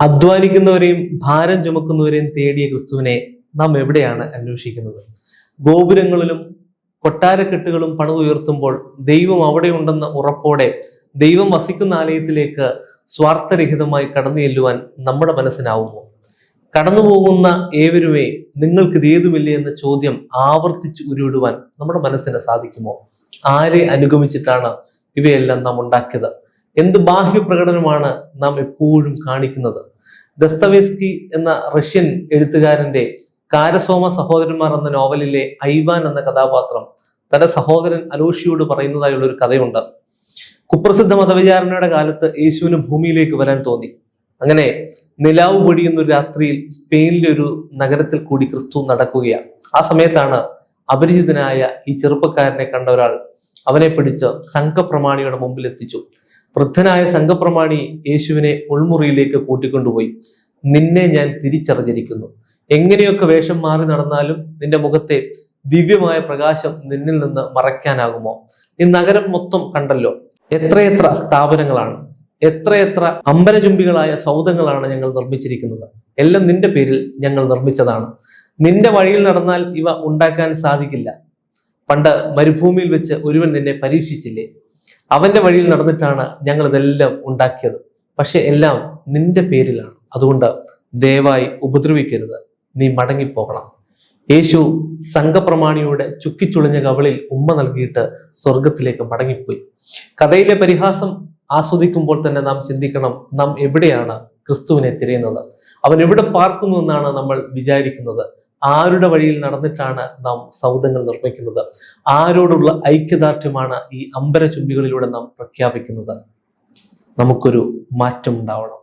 അധ്വാനിക്കുന്നവരെയും ഭാരം ചുമക്കുന്നവരെയും തേടിയ ക്രിസ്തുവിനെ നാം എവിടെയാണ് അന്വേഷിക്കുന്നത്? ഗോപുരങ്ങളിലും കൊട്ടാരക്കെട്ടുകളും പണു ഉയർത്തുമ്പോൾ ദൈവം അവിടെയുണ്ടെന്ന ഉറപ്പോടെ ദൈവം വസിക്കുന്ന ആലയത്തിലേക്ക് സ്വാർത്ഥരഹിതമായി കടന്നു ചെല്ലുവാൻ നമ്മുടെ മനസ്സിനാവുമോ? കടന്നു പോകുന്ന ഏവരുമേ നിങ്ങൾക്ക് ഇത് ഏതുമില്ലേ എന്ന ചോദ്യം ആവർത്തിച്ച് ഉരുവിടുവാൻ നമ്മുടെ മനസ്സിന് സാധിക്കുമോ? ആരെ അനുഗമിച്ചിട്ടാണ് ഇവയെല്ലാം നാം ഉണ്ടാക്കിയത്? എന്ത് ബാഹ്യ പ്രകടനമാണ് നാം എപ്പോഴും കാണിക്കുന്നത്? ദസ്തവേസ്കി എന്ന റഷ്യൻ എഴുത്തുകാരന്റെ കാരസോമ സഹോദരന്മാർ എന്ന നോവലിലെ ഐവാൻ എന്ന കഥാപാത്രം തന്റെ സഹോദരൻ അലോഷിയോട് പറയുന്നതായുള്ള ഒരു കഥയുണ്ട്. കുപ്രസിദ്ധ മതവിചാരണയുടെ കാലത്ത് യേശുവിന് ഭൂമിയിലേക്ക് വരാൻ തോന്നി. അങ്ങനെ നിലാവ് പൊഴിയുന്ന ഒരു രാത്രിയിൽ സ്പെയിനിലെ ഒരു നഗരത്തിൽ കൂടി ക്രിസ്തു നടക്കുകയാണ്. ആ സമയത്താണ് അപരിചിതനായ ഈ ചെറുപ്പക്കാരനെ കണ്ട ഒരാൾ അവനെ പിടിച്ച് സംഘപ്രമാണിയുടെ മുമ്പിൽ എത്തിച്ചു. വൃദ്ധനായ സംഘപ്രമാണി യേശുവിനെ ഉൾമുറിയിലേക്ക് കൂട്ടിക്കൊണ്ടുപോയി. നിന്നെ ഞാൻ തിരിച്ചറിഞ്ഞിരിക്കുന്നു. എങ്ങനെയൊക്കെ വേഷം മാറി നടന്നാലും നിന്റെ മുഖത്തെ ദിവ്യമായ പ്രകാശം നിന്നിൽ നിന്ന് മറയ്ക്കാനാകുമോ? ഈ നഗരം മൊത്തം കണ്ടല്ലോ. എത്രയെത്ര സ്ഥാപനങ്ങളാണ്. എത്രയെത്ര അമ്പരചുംബികളായ സൗധങ്ങളാണ് ഞങ്ങൾ നിർമ്മിച്ചിരിക്കുന്നത്. എല്ലാം നിന്റെ പേരിൽ ഞങ്ങൾ നിർമ്മിച്ചതാണ്. നിന്റെ വഴിയിൽ നടന്നാൽ ഇവ ഉണ്ടാക്കാൻ സാധിക്കില്ല. പണ്ട് മരുഭൂമിയിൽ വെച്ച് ഒരുവൻ നിന്നെ പരീക്ഷിച്ചില്ലേ? അവന്റെ വഴിയിൽ നടന്നിട്ടാണ് ഞങ്ങൾ ഇതെല്ലാം ഉണ്ടാക്കിയത്. പക്ഷെ എല്ലാം നിന്റെ പേരിലാണ്. അതുകൊണ്ട് ദയവായി ഉപദ്രവിക്കരുത്. നീ മടങ്ങിപ്പോകണം. യേശു സംഘപ്രമാണിയുടെ ചുക്കിച്ചുളിഞ്ഞ കവളിൽ ഉമ്മ നൽകിയിട്ട് സ്വർഗത്തിലേക്ക് മടങ്ങിപ്പോയി. കഥയിലെ പരിഹാസം ആസ്വദിക്കുമ്പോൾ തന്നെ നാം ചിന്തിക്കണം നാം എവിടെയാണ് ക്രിസ്തുവിനെ തിരയുന്നത്? അവൻ എവിടെ പാർക്കുന്നു എന്നാണ് നമ്മൾ വിചാരിക്കുന്നത്. ആരുടെ വഴിയിൽ നടന്നിട്ടാണ് നാം സൗധങ്ങൾ നിർമ്മിക്കുന്നത്? ആരോടുള്ള ഐക്യദാർഢ്യമാണ് ഈ അമ്പര ചുംബികളിലൂടെ നാം പ്രഖ്യാപിക്കുന്നത്? നമുക്കൊരു മാറ്റം ഉണ്ടാവണം